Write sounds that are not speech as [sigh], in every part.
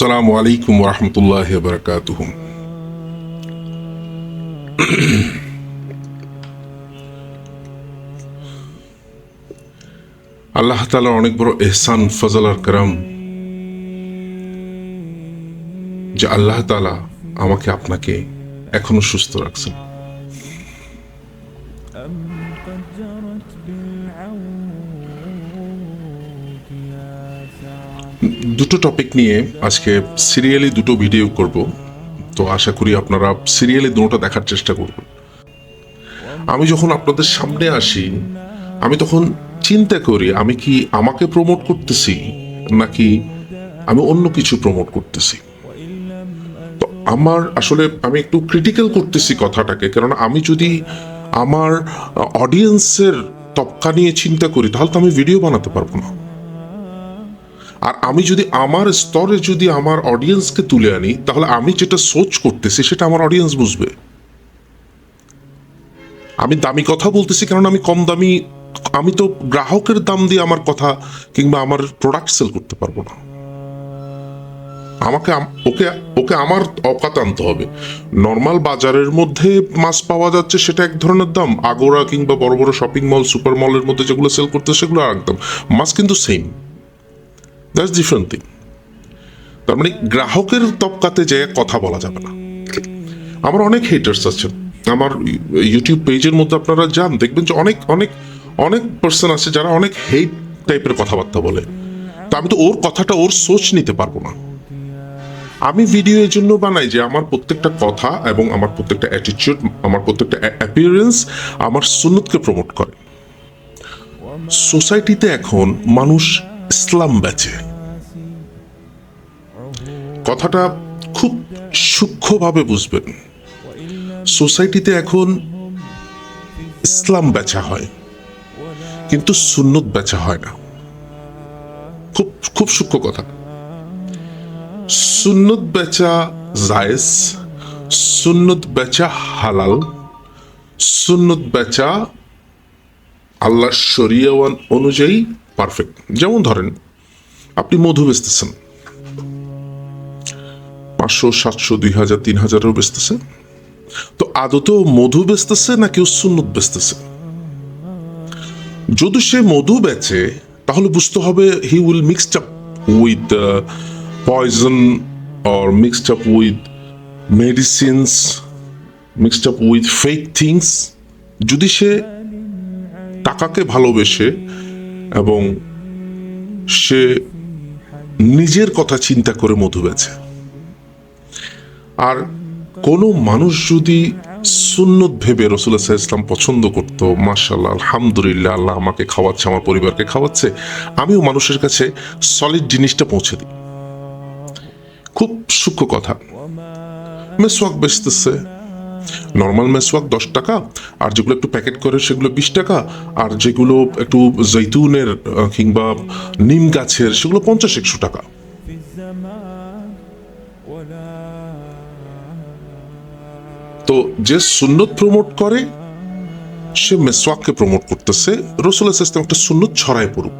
আসসালামু আলাইকুম রহমতুল্লাহ বরকাতুহ। আল্লাহ তালার অনেক বড় এহসান, ফজল আর করম যে আল্লাহ তালা আমাকে আপনাকে এখনও সুস্থ রাখছেন। দুটো টপিক নিয়ে আজকে সিরিয়ালি দুটো ভিডিও করব। তো আশা করি আপনারা সিরিয়ালি দুটোটা দেখার চেষ্টা করবেন। আমি যখন আপনাদের সামনে আসি, আমি তখন চিন্তা করি, আমি কি আমাকে প্রমোট করতেছি, নাকি আমি অন্য কিছু প্রমোট করতেছি? তো আমার আসলে, আমি একটু ক্রিটিক্যাল করতেছি কথাটাকে কারণ আমি যদি আমার অডিয়েন্সের তবকা নিয়ে চিন্তা করি, তাহলে তো আমি ভিডিও বানাতে পারব না। আর আমি যদি আমার স্তরে যদি আমার অডিয়েন্সকে তুলে আনি, তাহলে আমি যেটা সোচ করতেছি, সেটা আমার অডিয়েন্স বুঝবে। আমি দামি কথা বলতেছি কারণ আমি কম দামি, আমি তো গ্রাহকের দাম দিয়ে আমার কথা কিংবা আমার প্রোডাক্ট সেল করতে পারব না। আমাকে ওকে ওকে আমার অকাত আনতে হবে। নর্মাল বাজারের মধ্যে মাছ পাওয়া যাচ্ছে, সেটা এক ধরনের দাম। আগোরা কিংবা বড় বড় শপিং মল সুপার মলের মধ্যে যেগুলো সেল করতে সেগুলো আর এক দাম। মাছ কিন্তু সেম দ্যাটস ডিফারেন্ট থিং তার মানে গ্রাহকের তবকাতে যে কথা বলা যাবে না। আমার অনেক হেটার্স আছে আমার ইউটিউব পেজের মধ্যে আপনারা যান, দেখবেন যে অনেক অনেক অনেক পার্সন আছে যারা অনেক হেট টাইপের কথাবার্তা বলে। তা আমি তো ওর কথাটা, ওর সোচ নিতে পারব না। আমি ভিডিও এর জন্য বানাই যে আমার প্রত্যেকটা কথা এবং আমার প্রত্যেকটা অ্যাটিটিউড আমার প্রত্যেকটা অ্যাপিয়ারেন্স আমার সুন্নতকে প্রমোট করে। সোসাইটিতে এখন মানুষ ইসলাম বেচে কথাটা খুব সূক্ষ্মভাবে বুঝবেন। সোসাইটিতে এখন ইসলাম বেচা হয়, কিন্তু সুন্নত বেচা হয় না। খুব খুব সূক্ষ্ম কথা। সুন্নত বেচা জায়েজ, সুন্নত বেচা হালাল, সুন্নত বেচা আল্লাহ শরিয়াওয়ান অনুযায়ী পারফেক্ট যেমন ধরেন, আপনি মধু বেচতেছেন। পাঁচশো, সাতশো, দুই হাজার, তিন হাজারও বেচতেছে। তো আদতেও মধু বেচতেছে না কেউ সুন্নত বেচতেছে? যদি সে মধু বেচে, তাহলে বুঝতে হবে he will mixed up with poison or mixed up with medicines mixed up with fake things যদি সে টাকাকে ভালোবেসে এবং সে নিজের কথা চিন্তা করে মধু বেছে আর কোনো মানুষ যদি সুন্নত ভেবে রসুল্লাহ ইসলাম পছন্দ করতো মার্শাল্লাহ আলহামদুলিল্লাহ, আল্লাহ আমাকে খাওয়াচ্ছে, আমার পরিবারকে খাওয়াচ্ছে, আমিও মানুষের কাছে সলিড জিনিসটা পৌঁছে দিই। খুব সূক্ষ্ম কথা। মেসওয়াক বেচতেছে নর্মাল মেসওয়াক দশ টাকা, আর যেগুলো একটু প্যাকেট করে সেগুলো বিশ টাকা, আর যেগুলো একটু জৈতুনের কিংবা নিম গাছের, সেগুলো পঞ্চাশ, একশো টাকা। তো যে সুন্নত প্রমোট করে, সে মেসওয়াককে প্রমোট করতেছে। রসুল্লাহ সিস্টেম একটা সুন্নত ছড়ায় পড়ুক।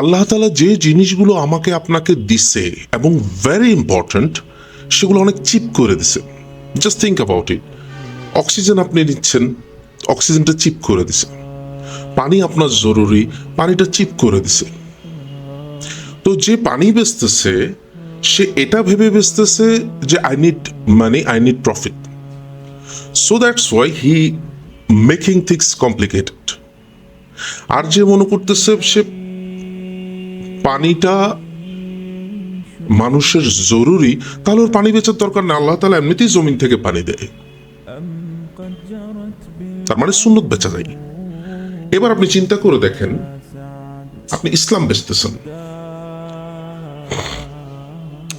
আল্লাহ তালা যে জিনিসগুলো আমাকে আপনাকে দিছে এবং ভেরি ইম্পর্ট্যান্ট সেগুলো অনেক চিপ করে দিছে। Just think about it oxygen আপনি নিচ্ছেন অক্সিজেনটা চিপ করে দিছে। পানি আপনার জরুরি, পানিটা চিপ করে দিছে। তো যে পানি বেচতেছে, সে এটা ভেবে বেচতেছে যে I need money I need profit so that's why he making things complicated আর যে মনে করতেছে, সে পানিটা মানুষের জরুরি, তাহলে ওর পানি বেচার দরকার না আল্লাহ তালা এমনিতেই জমিন থেকে পানি দেয়। তার মানে সুন্নত বেচা যায়। এবার আপনি চিন্তা করে দেখেন, আপনি ইসলাম বেচতেছেন।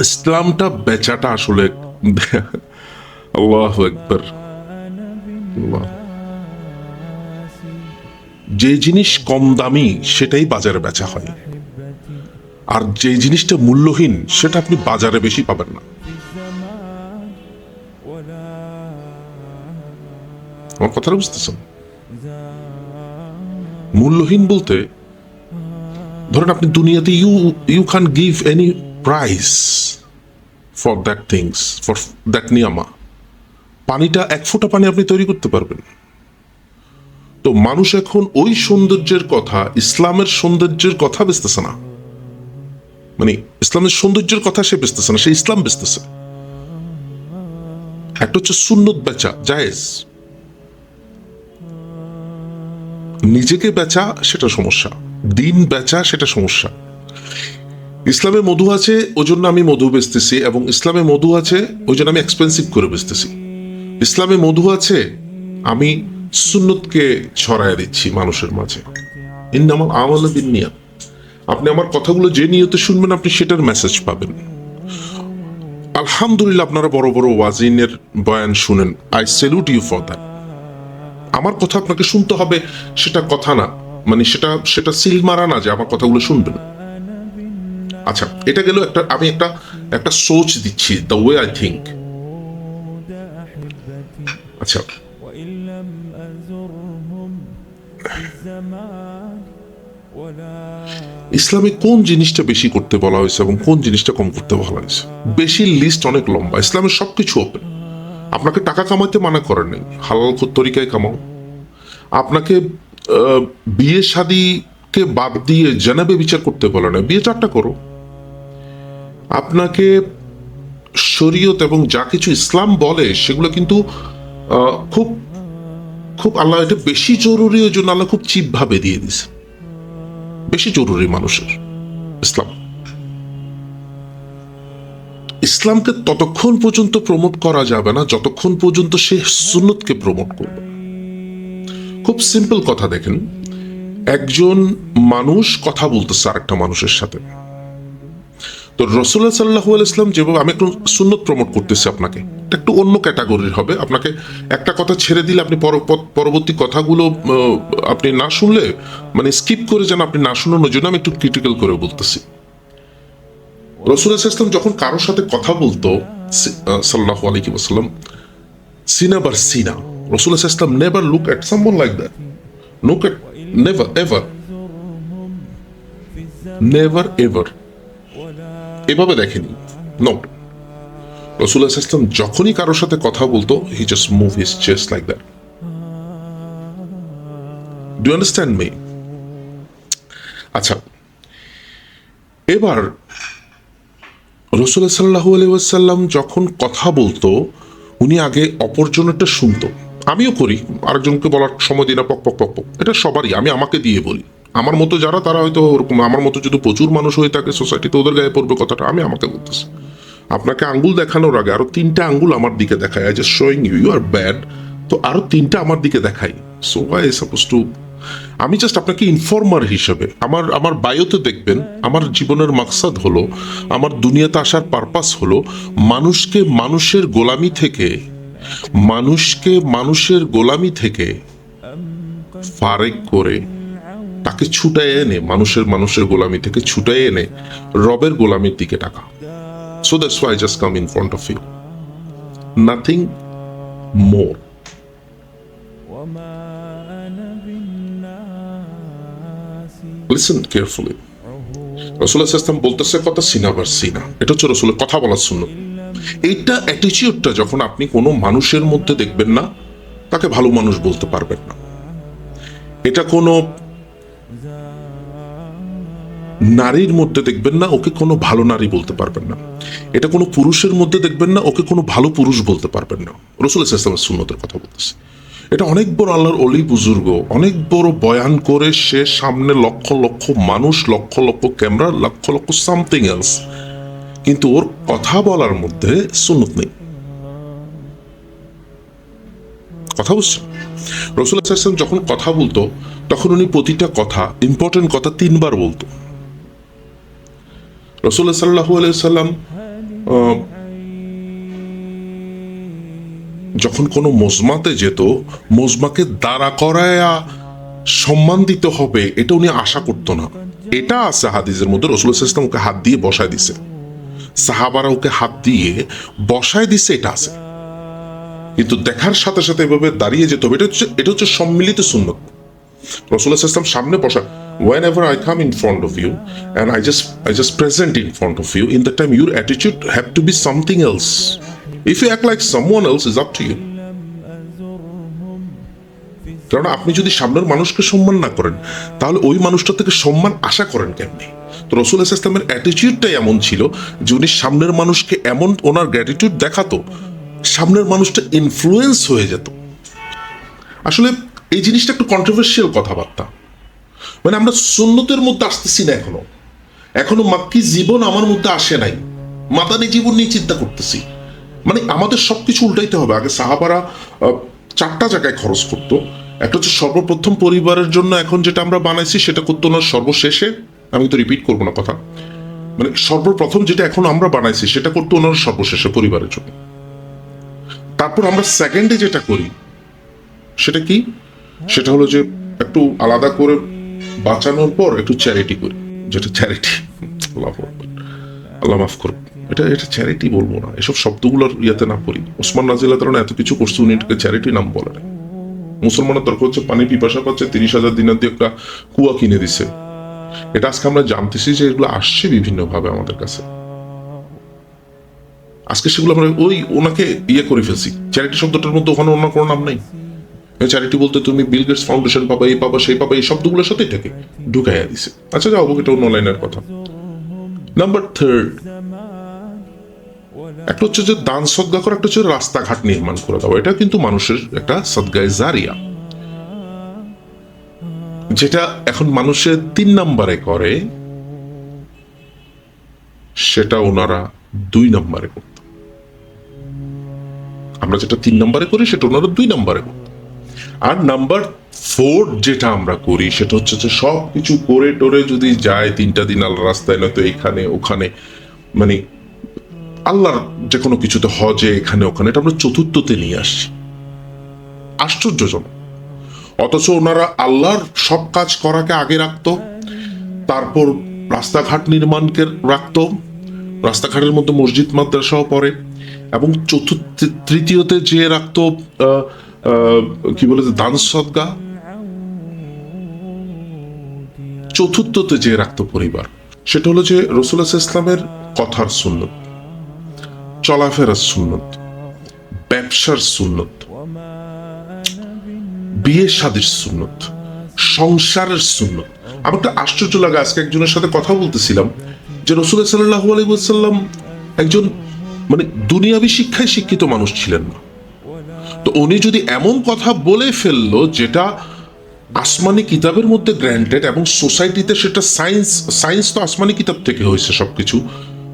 ইসলামটা বেচাটা আসলে [laughs] আল্লাহ একবার যে জিনিস কম দামি, সেটাই বাজারে বেচা হয়। আর যে জিনিসটা মূল্যহীন, সেটা আপনি বাজারে বেশি পাবেন না। আমার কথাটা বুঝতেছেন? মূল্যহীন বলতে, ধরেন আপনি দুনিয়াতে you you can give any price for that things for that নিয়ামা পানিটা এক ফোঁটা পানি আপনি তৈরি করতে পারবেন। তো মানুষ এখন ওই সৌন্দর্যের কথা, ইসলামের সৌন্দর্যের কথা বেচতেছে না। মানে ইসলামের সৌন্দর্যের কথা সে বেচতেছে না, সে ইসলাম বেচতেছে। একটা হচ্ছে সুন্নত বেচা, জায়েজ। নিজেকে বেচা, সেটা সমস্যা। দিন বেচা, সেটা সমস্যা। ইসলামে মধু আছে ওই জন্য আমি মধু বেচতেছি এবং ইসলামে মধু আছে ওই জন্য আমি এক্সপেন্সিভ করে বেচতেছি। ইসলামে মধু আছে, আমি সুন্নতকে ছড়ায় দিচ্ছি মানুষের মাঝে। ইন্নামাল আমল বিনিয়া আপনি আমার কথাগুলো যে নিয়তে শুনবেন, আপনি সেটার মেসেজ পাবেন। আলহামদুলিল্লাহ, আপনারা বড় বড় ওয়াজিনের বয়ান শুনেন। I salute you for that আমার কথা আপনাকে শুনতে হবে, সেটা কথা না। মানে সেটা সেটা সিল মারা না যে আমার কথাগুলো শুনবেন। আচ্ছা এটা গেল একটা, আমি একটা একটা সোচ দিচ্ছি দ্য ওয়ে আই থিঙ্ক আচ্ছা ইসলামে কোন জিনিসটা বেশি করতে বলা হয়েছে এবং কোন জিনিসটা কম করতে বলা হয়েছে? বেশি লিস্ট অনেক লম্বা। ইসলামের সবকিছু ওপেন আপনাকে টাকা কামাইতে মানা করেন নাই। হালাল তরিকায় কামাও। আপনাকে বিয়ে শাদিকে বাদ দিয়ে জানাবে বিচার করতে বলে না। বিয়ে চারটা করো। আপনাকে শরীয়ত এবং যা কিছু ইসলাম বলে, সেগুলো কিন্তু খুব খুব আল্লাহ এটা বেশি জরুরি ওই জন্য আল্লাহ খুব চিপ ভাবে দিয়ে দিছে বেশি জরুরি মানুষের। ইসলাম। ইসলামকে ততক্ষণ পর্যন্ত প্রমোট করা যাবে না, যতক্ষণ পর্যন্ত সে সুন্নতকে প্রমোট করবে খুব সিম্পল কথা দেখেন, একজন মানুষ কথা বলতেছে আরেকটা মানুষের সাথে। তো রসুল্লাহ সাল্লাহু ইসলাম যেভাবে আমি একটু সুন্নত প্রমোট করতেছি আপনাকে। এটা একটু অন্য ক্যাটাগরির হবে। আপনাকে একটা কথা ছেড়ে দিলে আপনি পর- পর- পরবর্তী কথাগুলো আপনি না শুনলে মানে স্কিপ করে যেন আপনি না শুনানোর জন্য আমি একটু ক্রিটিক্যাল করে বলতেছি। রসুল্লাহ ইসলাম যখন কারোর সাথে কথা বলতো সাল্লাহ আলাইকি ওসাল্লাম সিনা বার সিনা। রসুল্লাহ ইসলাম never look at someone like that look at never ever never ever এভাবে দেখেনি। নো রসুল্লাহ ইসলাম যখনই কারোর সাথে কথা বলতো he just move his chest like that do understand me আচ্ছা এবার রসুল্লাহ সাল্লাহু আলাইসাল্লাম যখন কথা বলতো, উনি আগে অপরজনেরটা শুনতো। আমিও করি, আরেকজনকে বলার সময় দিই না, পক পক পক পক। এটা সবারই, আমি আমাকে দিয়ে বলি। আমার মতো যারা, তারা হয়তো ওরকম, আমার মতো যদি প্রচুর মানুষ হয়ে থাকে সোসাইটিতে ওদের গায়ে পড়বে কথাটা, আমি আমাকে বলতেছি। আপনাকে আঙ্গুল দেখানোর আগে আরও তিনটা আঙ্গুল আমার দিকে দেখায়। I just showing you you are bad তো আরও তিনটা আমার দিকে দেখাই সো আই সাপোজ টু আমি জাস্ট আপনাকে ইনফর্মার হিসেবে, আমার আমার বায়োতে দেখবেন, আমার জীবনের মাকসাদ হলো, আমার দুনিয়াতে আসার পারপাস হলো, মানুষকে মানুষের গোলামি থেকে, মানুষকে মানুষের গোলামি থেকে ফারেক করে তাকে ছুটাই এনে, মানুষের মানুষের গোলামি থেকে ছুটায় এনে রবের গোলামির দিকে টাকা। So that's why just come in front of you nothing more listen carefully রসুল ইসলাম বলতেছে কথা সিনা ভার সিনা। এটা হচ্ছে রসুলের কথা বলার শূন্য এইটা অ্যাটিচিউডটা যখন আপনি কোনো মানুষের মধ্যে দেখবেন না, তাকে ভালো মানুষ বলতে পারবেন না। এটা কোনো নারীর মধ্যে দেখবেন না ওকে কোনো ভালো নারী বলতে পারবেন না। এটা কোনো পুরুষের মধ্যে দেখবেন না ওকে কোনো ভালো পুরুষ বলতে পারবেন না। রসুল ইসলামের সুন্নতের কথা বলতেছে। এটা অনেক বড় আল্লাহর অলি বুজুর্গ, অনেক বড় বয়ান করে সে সামনে লক্ষ লক্ষ মানুষ, lakh lakh camera, lakh lakh something else. কিন্তু ওর কথা বলার মধ্যে সুন্নত নেই। কথা বুঝছেন রসুল ইসলাম যখন কথা বলতো, তখন উনি প্রতিটা কথা ইম্পর্টেন্ট কথা তিনবার বলতো। রসুল্লাহ সাল্লাহু আলাইসাল্লাম যখন কোনো মজমাতে যেত, মজমাকে দাঁড়া করায়া সম্মান দিতে হবে, এটা উনি আশা করতো না। এটা আছে হাদিসের মধ্যে রসুল ইসলাম ওকে হাত দিয়ে বসায় দিছে। সাহাবারা ওকে হাত দিয়ে বসায় দিছে, এটা আছে। কিন্তু দেখার সাথে সাথে এভাবে দাঁড়িয়ে যেতে এটা হচ্ছে এটা হচ্ছে সম্মিলিত সুন্নত। রসুল্লাহ ইসলাম সামনে বসা whenever I come in front of you and I just I just present in front of you, in that time your attitude have to be something else. If you act like someone else, is up to you. কারণ আপনি যদি সামনের মানুষকে সম্মান না করেন তাহলে ওই মানুষটা থেকে সম্মান আশা করেন কেমনি তো রসুল ইসলামের অ্যাটিটিউডটাই এমন ছিল যে উনি সামনের মানুষকে এমন ওনার গ্র্যাটিটিউড দেখাতো সামনের মানুষটা ইনফ্লুয়েন্স হয়ে যেত আসলে এই জিনিসটা একটু কন্ট্রোভার্সিয়াল কথাবার্তা মানে আমরা সুন্নতের মধ্যে আসতেছি না এখনও। এখনও মাক্কি জীবন আমার মধ্যে আসে নাই। মাদানি জীবন নিয়ে চিন্তা করতেছি। মানে আমাদের সবকিছু উল্টাইতে হবে। আগে সাহাবারা চারটা জায়গায় খরচ করতো। একটা হচ্ছে সর্বপ্রথম পরিবারের জন্য এখন যেটা আমরা বানাইছি, সেটা করতো না সর্বশেষে। আমি তো রিপিট করব না কথা। মানে সর্বপ্রথম যেটা এখন আমরা বানাইছি, সেটা করতো ওনার সর্বশেষে পরিবারের জন্য। তারপর আমরা সেকেন্ডে যেটা করি, সেটা কি? সেটা হলো যে একটু আলাদা করে বাঁচানোর পর একটু চ্যারিটি করি। যেটা চ্যারিটি আল্লাহ আল্লাহ মাফ করুন। এটা এটা চ্যারিটি বলব না। এসব শব্দগুলোর ইয়েতে না পড়ি ওসমান নাজিল্লাহ তারা এত কিছু করছে, উনি এটাকে চ্যারিটি নাম বলে না মুসলমানের দরকার হচ্ছে, পানি পিপাসা পাচ্ছে, তিরিশ হাজার দিনের দিয়ে একটা কুয়া কিনে দিছে। এটা আজকে আমরা জানতেছি যে এগুলো আসছে বিভিন্ন ভাবে আমাদের কাছে। আজকে সেগুলো আমরা ওই ওনাকে ইয়ে করে ফেলছি। চ্যারিটি শব্দটার মধ্যে ওখানে অন্য কোনো নাম নেই। চ্যারিটি বলতে তুমি বিল গেটস ফাউন্ডেশন পাবা, এই পাবা, সেই পাবা, এই শব্দগুলোর সাথে এটাকে ঢুকাইয়া দিছে। আচ্ছা যাও এটা অন্য লাইনের কথা। নাম্বার থার্ড একটা হচ্ছে যে দান সদ্গা করা, একটা হচ্ছে রাস্তাঘাট নির্মাণ করে দেওয়া। এটা কিন্তু মানুষের একটা সদ্গায় জারিয়া। যেটা এখন মানুষের তিন নম্বরে করে, সেটা ওনারা দুই নম্বরে করত। আমরা যেটা তিন নম্বরে করি, সেটা ওনারা দুই নম্বরে করত। আর নাম্বার ফোর যেটা আমরা করি, সেটা হচ্ছে যে সব কিছু করে টোরে যদি যায় তিনটা দিন আল্লাহ রাস্তায়, নয়তো এখানে, ওখানে মানে আল্লাহর যে কোনো কিছুতে হজে, এখানে, ওখানে, এটা আমরা চতুর্থতে নিয়ে আসছি। আশ্চর্যজনক। অথচ ওনারা আল্লাহর সব কাজ করাকে আগে রাখতো, তারপর রাস্তাঘাট নির্মাণকে রাখতো, রাস্তাঘাটের মধ্যে মসজিদ, মাদ্রাসাও পড়ে, এবং চতুর্থ, তৃতীয়তে যে রাখতো কি বলে দান সদ্গা? চতুর্থতে যে রাখতো পরিবার, সেটা হলো যে রসুল ইসলামের কথার সুন্নত, চলাফেরার সুন্নত, ব্যবসার সুন্নত বিয়ে শাদির সুন্নত, সংসারের সুন্নত। আমার একটা আশ্চর্য লাগে, আজকে একজনের সাথে কথা বলতেছিলাম যে রসুল সাল্লাহ আলাইসাল্লাম একজন মানে দুনিয়াবি শিক্ষায় শিক্ষিত মানুষ ছিলেন না। তো উনি যদি এমন কথা বলে ফেলল যেটা আসমানি কিতাবের মধ্যে গ্র্যান্টেড এবং সোসাইটিতে সেটা সায়েন্স সায়েন্স তো আসমানি কিতাব থেকে হয়েছে সবকিছু,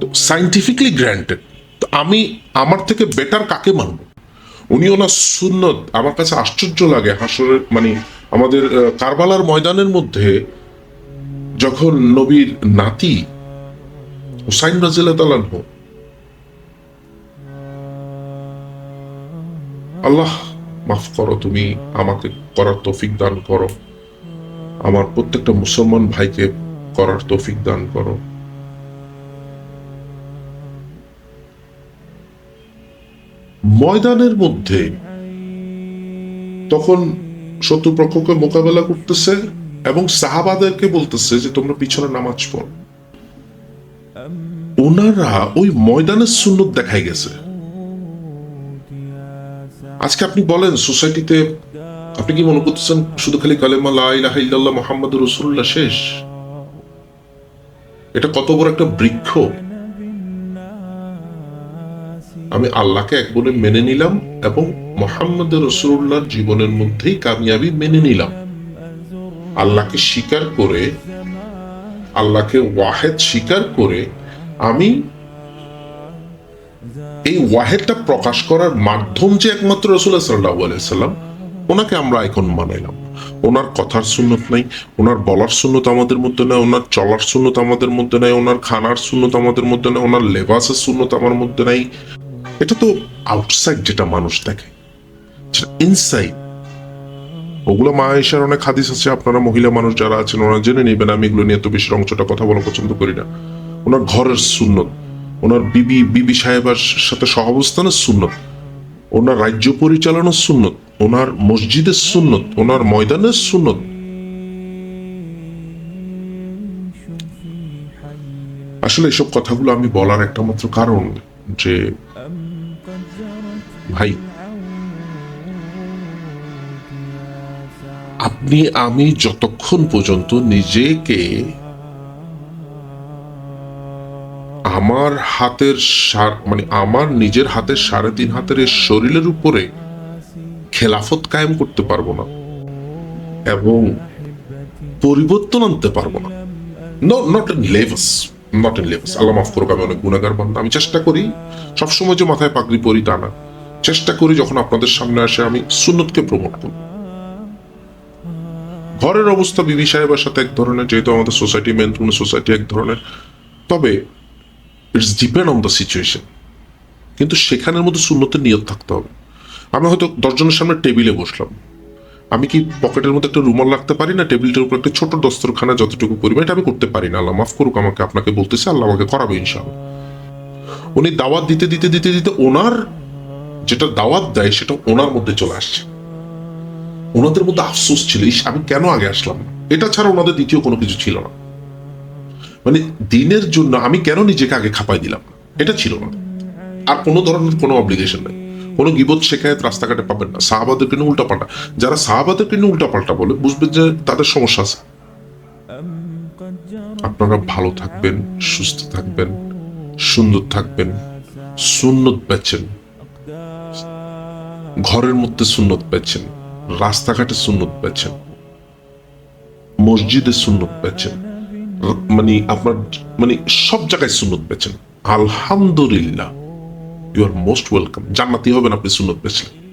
তো সাইন্টিফিকলি গ্র্যান্টেড তো আমি আমার থেকে বেটার কাকে মানব? উনি ওনার সুন্নত, আমার কাছে আশ্চর্য লাগে হাসরের মানে আমাদের কারবালার ময়দানের মধ্যে যখন নবীর নাতি হুসাইন রাজিল্লাহ তালানহ আল্লাহ, মাফ করো তুমি, আমাকে করার তৌফিক দান করো। আমার প্রত্যেকটা মুসলমান ভাইকে করার তৌফিক দান করো। ময়দানের মধ্যে তখন শত্রুপক্ষকে মোকাবেলা করতেছে এবং সাহাবাদেরকে বলতেছে যে, তোমরা পিছনে নামাজ পড়ো। ওনারা ওই ময়দানের সুন্নত দেখাই গেছে। আজকে আপনি বলেন সোসাইটিতে আপনি কি মনে করতেছেন শুধু খালি কালেমা লা ইলাহা ইল্লাল্লাহ মুহাম্মাদুর শেষ? এটা কত বড় একটা বৃক্ষ? আমি আল্লাহকে এক বলে মেনে নিলাম এবং মোহাম্মদ রসুল্লাহর জীবনের মধ্যেই কামিয়াবি মেনে নিলাম। আল্লাহকে স্বীকার করে, আল্লাহকে ওয়াহেদ স্বীকার করে আমি এই ওয়াহেদটা প্রকাশ করার মাধ্যম যে একমাত্র রসুল্লাহ সাল্লাহ আলাইসাল্লাম ওনাকে আমরা আইকন মানাইলাম। ওনার কথার সুন্নত নাই, ওনার বলার সুন্নত আমাদের মধ্যে নেই, ওনার চলার সুন্নত আমাদের মধ্যে নেই, ওনার খানার সুন্নত আমাদের মধ্যে নেই, ওনার লেবাসের সুন্নত আমার মধ্যে নাই। এটা তো আউটসাইড যেটা মানুষ দেখে। ইনসাইড ওগুলো মা এসার অনেক হাদিস আছে, আপনারা মহিলা মানুষ যারা আছেন, ওনারা জেনে নেবেন, আমি এগুলো নিয়ে তো বেশি অংশটা কথা বলা পছন্দ করি না। ওনার ঘরের সুন্নত। ওনার বিবি বিবি সাহেবার সাথে সহাবস্থানের সুন্নত, ওনার রাজ্য পরিচালনার সুন্নত, ওনার মসজিদের সুন্নত, ওনার ময়দানের সুন্নত। আসলে এসব কথাগুলো আমি বলার একটা মাত্র কারণ যে, ভাই, আপনি আমি যতক্ষণ পর্যন্ত নিজেকে আমার হাতের মানে আমার নিজের হাতের সাড়ে তিন হাতের এই শরীরের উপরে খেলাফত কায়েম করতে পারব না এবং পরিবর্তন আনতে পারব না। Not in levels not in levels আল্লাহ মাফ করুক, আমি অনেক গুণাগার বান্ধব আমি চেষ্টা করি, সবসময় যে মাথায় পাগড়ি পরি তা না। চেষ্টা করি যখন আপনাদের সামনে আসে, আমি সুন্নতকে প্রমোট করি। ঘরের অবস্থা বিবি সাহেবের সাথে এক ধরনের, যেহেতু আমাদের সোসাইটি মেনটুন সোসাইটি এক ধরনের, তবে it's depend on the situation কিন্তু সেখানের মধ্যে শূন্যতে নিয়ত থাকতে হবে। আমি হয়তো দশজনের সামনে টেবিলে বসলাম। আমি কি পকেটের মধ্যে একটা রুমাল রাখতে পারি না? টেবিলটার উপর একটা ছোট দস্তরখানা যতটুকু পরিমাণ, এটা আমি করতে পারি না। আল্লাহ মাফ করুক, আমাকে আপনাকে বলতেছে, আল্লাহ আমাকে করাবে ইনশাআল্লাহ। উনি দাওয়াত দিতে দিতে দিতে দিতে ওনার যেটা দাওয়াত দেয়, সেটা ওনার মধ্যে চলে আসছে। ওনাদের মধ্যে আফসোস ছিল আমি কেন আগে আসলাম? এটা ছাড়া ওনাদের দ্বিতীয় কোনো কিছু ছিল না। মানে দিনের জন্য আমি কেন নিজেকে আগে খাপাই দিলাম? এটা ছিল না। আর কোনো ধরনের কোনো অব্লিগেশন নাই। কোনো গিবত শেখায় রাস্তাঘাটে পাবেন না। সাহাবাদেরকে উল্টা উল্টাপাল্টা। যারা সাহাবাদেরকে উল্টা উল্টাপাল্টা বলে, বুঝবেন যে তাদের সমস্যা আছে। আপনারা ভালো থাকবেন, সুস্থ থাকবেন, সুন্দর থাকবেন, সুন্নত পাচ্ছেন ঘরের মধ্যে সুন্নত পাচ্ছেন রাস্তাঘাটে সুন্নত পাচ্ছেন মসজিদে সুন্নত পাচ্ছেন মানে আপনার মানে সব জায়গায় সুন্নত পেয়েছেন। আলহামদুলিল্লাহ। ইউ আর মোস্ট ওয়েলকাম জান্নাতি হবেন আপনি সুন্নত পেয়েছিলেন।